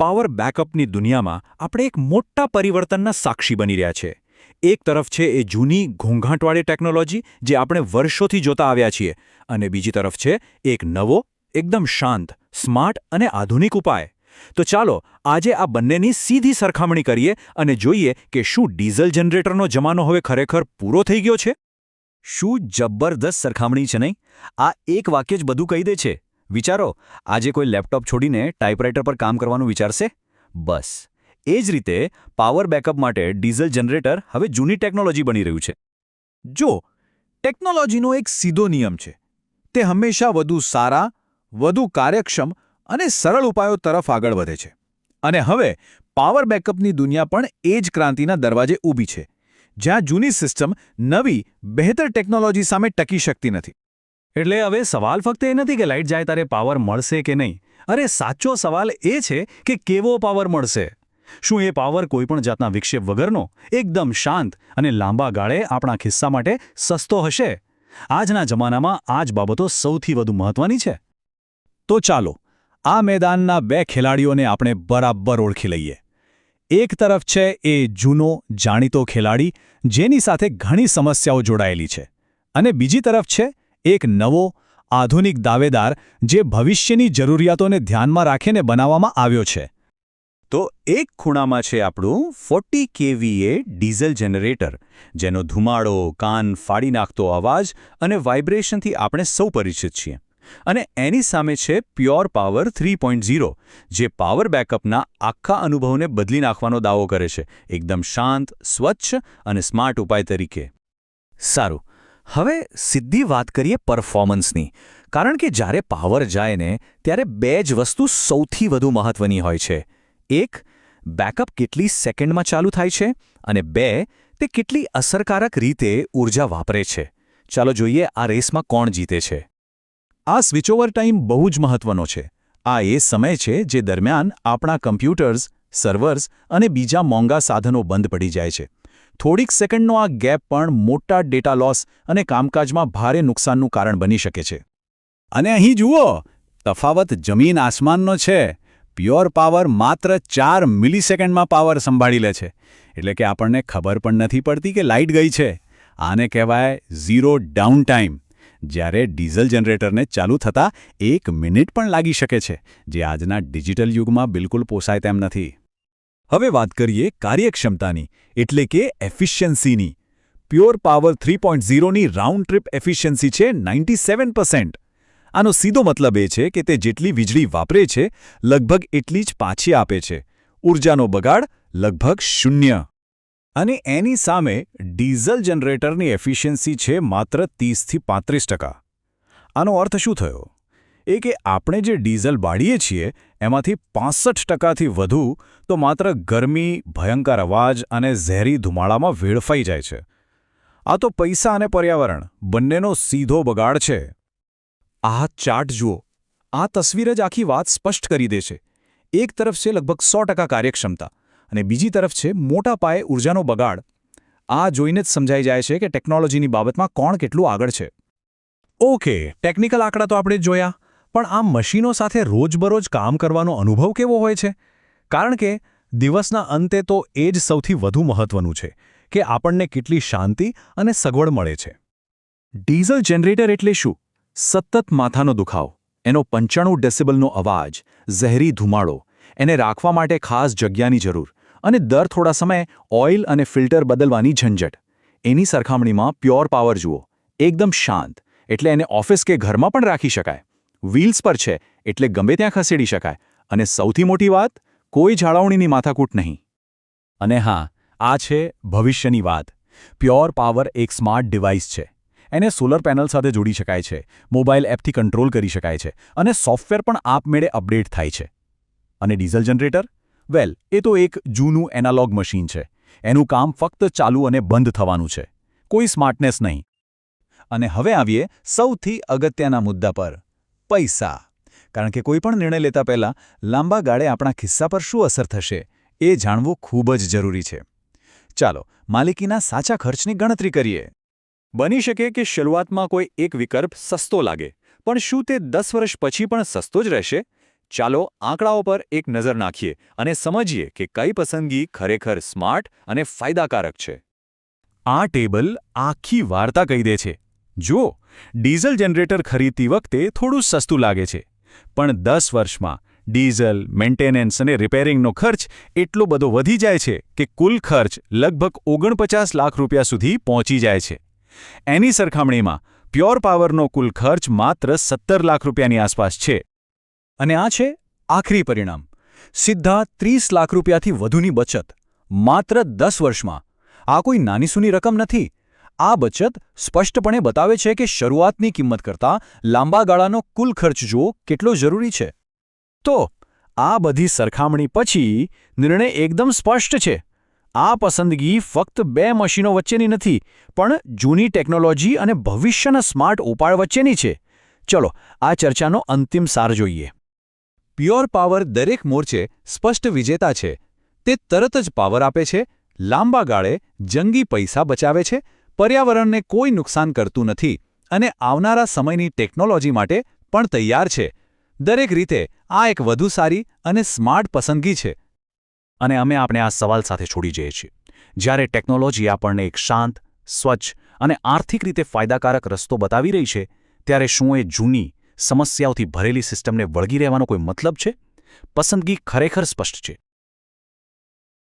Power બેકઅપની દુનિયામાં આપણે એક મોટા પરિવર્તનના સાક્ષી બની રહ્યા છે. એક તરફ છે એ જૂની ઘોંઘાટવાળી ટેકનોલોજી જે આપણે વર્ષોથી જોતા આવ્યા છીએ અને બીજી તરફ છે એક નવો, એકદમ શાંત, સ્માર્ટ અને આધુનિક ઉપાય. તો ચાલો આજે આ બંનેની સીધી સરખામણી કરીએ અને જોઈએ કે શું ડીઝલ જનરેટરનો જમાનો હવે ખરેખર પૂરો થઈ ગયો છે? શું જબરદસ્ત સરખામણી છે નહીં? આ એક વાક્ય જ બધું કહી દે છે. વિચારો, આજે કોઈ લેપટોપ છોડીને ટાઈપરાઇટર પર કામ કરવાનું વિચારશે? બસ. એ જ રીતે, પાવર બેકઅપ માટે ડીઝલ જનરેટર હવે જૂની ટેકનોલોજી બની રહ્યું છે. જો, ટેકનોલોજીનો એક સીધો નિયમ છે. તે હંમેશા વધુ સારા, વધુ કાર્યક્ષમ અને સરળ ઉપાયો તરફ આગળ વધે છે. અને હવે, પાવર બેકઅપની દુનિયા પણ એ જ ક્રાંતિના દરવાજે ઊભી છે. જ્યાં જૂની સિસ્ટમ નવી, બહેતર ટેકનોલોજી સામે ટકી શકતી નથી. એટલે હવે સવાલ ફક્ત એ નથી કે લાઇટ જાય ત્યારે પાવર મળશે કે નહીં. અરે, સાચો સવાલ એ છે કે કેવો પાવર મળશે? શું એ પાવર કોઈપણ જાતના વિક્ષેપ વગરનો? એકદમ શાંત અને લાંબા ગાળે આપણા ખિસ્સા માટે સસ્તો હશે? આજના જમાનામાં આ જ બાબતો સૌથી વધુ મહત્વની છે. તો ચાલો, આ મેદાનના બે ખેલાડીઓને આપણે બરાબર ઓળખી લઈએ. એક તરફ છે એ જૂનો, જાણીતો ખેલાડી, જેની સાથે ઘણી સમસ્યાઓ જોડાયેલી છે. અને બીજી તરફ છે એક નવો, આધુનિક દાવેદાર જે ભવિષ્યની જરૂરિયાતોને ધ્યાનમાં રાખીને બનાવવામાં આવ્યો છે. તો એક ખૂણામાં છે આપણું ફોર્ટી કેવીએ ડીઝલ જનરેટર, જેનો ધુમાડો, કાન ફાડી નાખતો અવાજ અને વાઇબ્રેશનથી આપણે સૌ પરિચિત છીએ. અને એની સામે છે પ્યોર પાવર થ્રી જે પાવર બેકઅપના આખા અનુભવને બદલી નાખવાનો દાવો કરે છે. એકદમ શાંત, સ્વચ્છ અને સ્માર્ટ ઉપાય તરીકે. સારું હવે સીધી વાત કરીએ પરફોર્મન્સની કારણ કે જ્યારે પાવર જાય ને, ત્યારે બે જ વસ્તુ સૌથી વધુ મહત્વની હોય છે. એક બેકઅપ કેટલી સેકન્ડમાં ચાલુ થાય છે અને બે, તે કેટલી અસરકારક રીતે ઊર્જા વાપરે છે. ચાલો જોઈએ આ રેસમાં કોણ જીતે છે. આ સ્વિચઓવર ટાઈમ બહુ જ મહત્વનો છે. આ એ સમય છે જે દરમિયાન આપણા કમ્પ્યુટર્સ સર્વર્સ અને બીજા મોંઘા સાધનો બંધ પડી જાય છે. થોડીક સેકન્ડનો આ ગેપ પણ મોટા ડેટા લોસ અને કામકાજમાં ભારે નુકસાનનું કારણ બની શકે છે. અને અહીં જુઓ, તફાવત જમીન આસમાનનો છે. પ્યોર પાવર માત્ર ચાર મિલીસેકન્ડમાં પાવર સંભાળી લે છે. એટલે કે આપણને ખબર પણ નથી પડતી કે લાઇટ ગઈ છે. આને કહેવાય ઝીરો ડાઉન ટાઈમ જ્યારે ડીઝલ જનરેટરને ચાલુ થતાં એક મિનિટ પણ લાગી શકે છે, જે આજના ડિજિટલ યુગમાં બિલકુલ પોસાય તેમ નથી. હવે વાત કરીએ કાર્યક્ષમતાની, એટલે કે એફિશિયન્સીની પ્યોર પાવર થ્રી પોઈન્ટ ઝીરોની રાઉન્ડ ટ્રીપ એફિશિયન્સી છે નાઇન્ટી સેવન આનો સીધો મતલબ એ છે કે તે જેટલી વીજળી વાપરે છે, લગભગ એટલી જ પાછી આપે છે. ઊર્જાનો બગાડ લગભગ શૂન્ય. અને એની સામે ડીઝલ જનરેટરની એફિશિયન્સી છે માત્ર ત્રીસથી પાંત્રીસ ટકા. આનો અર્થ શું થયો? એ કે આપણે જે ડીઝલ બાળીએ છીએ, એમાંથી પાસઠ ટકાથી વધુ તો માત્ર ગરમી, ભયંકર અવાજ અને ઝેરી ધુમાડામાં વેડફાઈ જાય છે. આ તો પૈસા અને પર્યાવરણ, બંનેનો સીધો બગાડ છે. આ ચાર્ટ જુઓ. આ તસવીર જ આખી વાત સ્પષ્ટ કરી દે છે. એક તરફ છે લગભગ સો કાર્યક્ષમતા અને બીજી તરફ છે મોટા પાયે ઊર્જાનો બગાડ. આ જોઈને જ સમજાઈ જાય છે કે ટેકનોલોજીની બાબતમાં કોણ કેટલું આગળ છે. ઓકે, ટેકનિકલ આંકડા તો આપણે જોયા. પણ આ મશીનો સાથે રોજબરોજ કામ કરવાનો અનુભવ કેવો હોય છે? કારણ કે દિવસના અંતે તો એ જ સૌથી વધુ મહત્વનું છે કે આપણને કેટલી શાંતિ અને સગવડ મળે છે. ડીઝલ જનરેટર એટલે શું? સતત માથાનો દુખાવો, એનો પંચાણું ડેસિબલનો અવાજ ઝહેરી ધુમાડો, એને રાખવા માટે ખાસ જગ્યાની જરૂર અને દર થોડા સમયે ઓઇલ અને ફિલ્ટર બદલવાની ઝંઝટ. એની સરખામણીમાં પ્યોર પાવર જુઓ, એકદમ શાંત, એટલે એને ઓફિસ કે ઘરમાં પણ રાખી શકાય. વ્હીલ્સ પર છે, એટલે ગમે ત્યાં ખસેડી શકાય. અને સૌથી મોટી વાત, કોઈ જાળવણીની માથાકૂટ નહીં. અને હા, આ છે ભવિષ્યની વાત. પ્યોર પાવર એક સ્માર્ટ ડિવાઇસ છે. એને સોલર પેનલ સાથે જોડી શકાય છે મોબાઈલ એપથી કંટ્રોલ કરી શકાય છે, અને સોફ્ટવેર પણ આપમેળે અપડેટ થાય છે. અને ડીઝલ જનરેટર? વેલ, એ તો એક જૂનું એનાલોગ મશીન છે. એનું કામ ફક્ત ચાલુ અને બંધ થવાનું છે. કોઈ સ્માર્ટનેસ નહીં. અને હવે આવીએ સૌથી અગત્યના મુદ્દા પર. પૈસા. કારણ કે કોઈ પણ નિર્ણય લેતા પહેલાં લાંબા ગાળે આપણા ખિસ્સા પર શું અસર થશે એ જાણવું ખૂબ જ જરૂરી છે. ચાલો, માલિકીના સાચા ખર્ચની ગણતરી કરીએ. બની શકે કે શરૂઆતમાં કોઈ એક વિકલ્પ સસ્તો લાગે, પણ શું તે દસ વર્ષ પછી પણ સસ્તો જ રહેશે? ચાલો, આંકડાઓ પર એક નજર નાખીએ અને સમજીએ કે કઈ પસંદગી ખરેખર સ્માર્ટ અને ફાયદાકારક છે. આ ટેબલ આખી વાર્તા કહી દે છે. જો ડીઝલ જનરેટર ખરીદતી વખતે થોડું સસ્તું લાગે છે. પણ દસ વર્ષમાં ડીઝલ, મેન્ટેનન્સ અને રિપેરિંગનો ખર્ચ એટલો બધો વધી જાય છે કે કુલ ખર્ચ લગભગ ઓગણપચાસ લાખ રૂપિયા સુધી પહોંચી જાય છે. એની સરખામણીમાં પ્યોર પાવરનો કુલ ખર્ચ માત્ર સત્તર લાખ રૂપિયાની આસપાસ છે. અને આ છે આખરી પરિણામ. સીધા ત્રીસ લાખ રૂપિયાથી વધુની બચત. માત્ર દસ વર્ષમાં. આ કોઈ નાનીસૂની રકમ નથી. આ બચત સ્પષ્ટપણે બતાવે છે કે શરૂઆતની કિંમત કરતાં લાંબા ગાળાનો કુલ ખર્ચ જુઓ કેટલો જરૂરી છે. તો, આ બધી સરખામણી પછી નિર્ણય એકદમ સ્પષ્ટ છે. આ પસંદગી ફક્ત બે મશીનો વચ્ચેની નથી, પણ જૂની ટેકનોલોજી અને ભવિષ્યના સ્માર્ટ ઉપાડ વચ્ચેની છે. ચલો, આ ચર્ચાનો અંતિમ સાર જોઈએ. પ્યોર પાવર દરેક મોરચે સ્પષ્ટ વિજેતા છે. તે તરત જ પાવર આપે છે, લાંબા ગાળે જંગી પૈસા બચાવે છે પર્યાવરણને કોઈ નુકસાન કરતું નથી અને આવનારા સમયની ટેકનોલોજી માટે પણ તૈયાર છે. દરેક રીતે આ એક વધુ સારી અને સ્માર્ટ પસંદગી છે. અને અમે આપણે આ સવાલ સાથે છોડી જઈએ છીએ. જ્યારે ટેકનોલોજી આપણને એક શાંત, સ્વચ્છ અને આર્થિક રીતે ફાયદાકારક રસ્તો બતાવી રહી છે, ત્યારે શું એ જૂની સમસ્યાઓથી ભરેલી સિસ્ટમને વળગી રહેવાનો કોઈ મતલબ છે? પસંદગી ખરેખર સ્પષ્ટ છે.